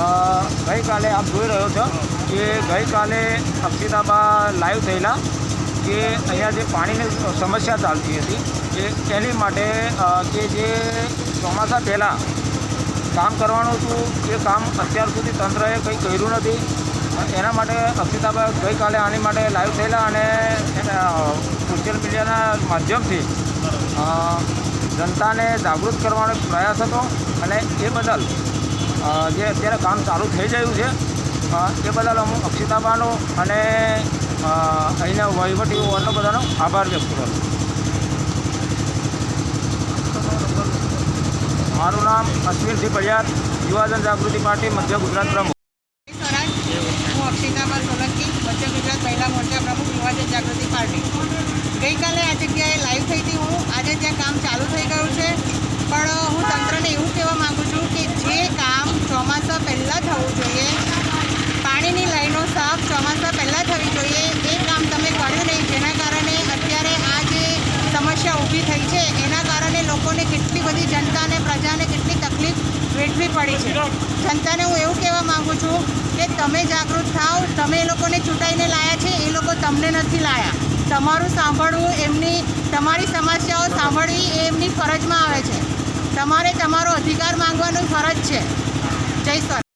જોઈ રહ્યો છો કે ગઈકાલે અક્ષિતાબા લાઈવ થયેલા કે અહીંયા જે પાણીની સમસ્યા ચાલતી હતી, કે એની માટે કે જે ચોમાસા પહેલાં કામ કરવાનું હતું, એ કામ અત્યાર સુધી તંત્રએ કંઈ કર્યું નથી, એના માટે અક્ષિતાબા ગઈકાલે આની માટે લાઈવ થયેલા અને સોશિયલ મીડિયાના માધ્યમથી જનતાને જાગૃત કરવાનો પ્રયાસ હતો અને એ બદલ જે અત્યારે કામ ચાલુ થઈ ગયું છે એ બદલ હું અક્ષિતાબાનો અને અહીંના વહીવટી હોવાનો બધાનો આભાર વ્યક્ત કરું મારું નામ અશ્વિનસિંહ પડિયાર યુવાજન જાગૃતિ પાર્ટી મધ્ય ગુજરાત પ્રમુખ. હું અક્ષિતાબા સોલંકી, મધ્ય ગુજરાત જાગૃતિ પાર્ટી. ગઈકાલે આ જગ્યાએ લાઈવ થઈ હતી હું. આજે ત્યાં કામ ચાલુ થઈ ગયું છે પણ હું તંત્રને એવું કહેવા માગું છું કે જે કામ ચોમાસા પહેલાં થવું જોઈએ પાણીની લાઈનો સાફ ચોમાસા પહેલાં થવી જોઈએ એ કામ તમે કર્યું નહીં જેના કારણે અત્યારે આ જે સમસ્યા ઊભી થઈ છે એના કારણે લોકોને કેટલી બધી જનતાને, પ્રજાને કેટલી તકલીફ વેઠવી પડી છે. જનતાને હું એવું કહેવા માગું છું કે તમે જાગૃત થાઓ, તમે એ લોકોને ચૂંટાઈને લાયા છે, એ લોકો તમને નથી લાયા. તમારું સાંભળવું એમની, તમારી સમસ્યાઓ સાંભળવી એ એમની ફરજમાં આવે છે. તમારે તમારો અધિકાર માંગવાની ફરજ છે. જય સ્વરાજ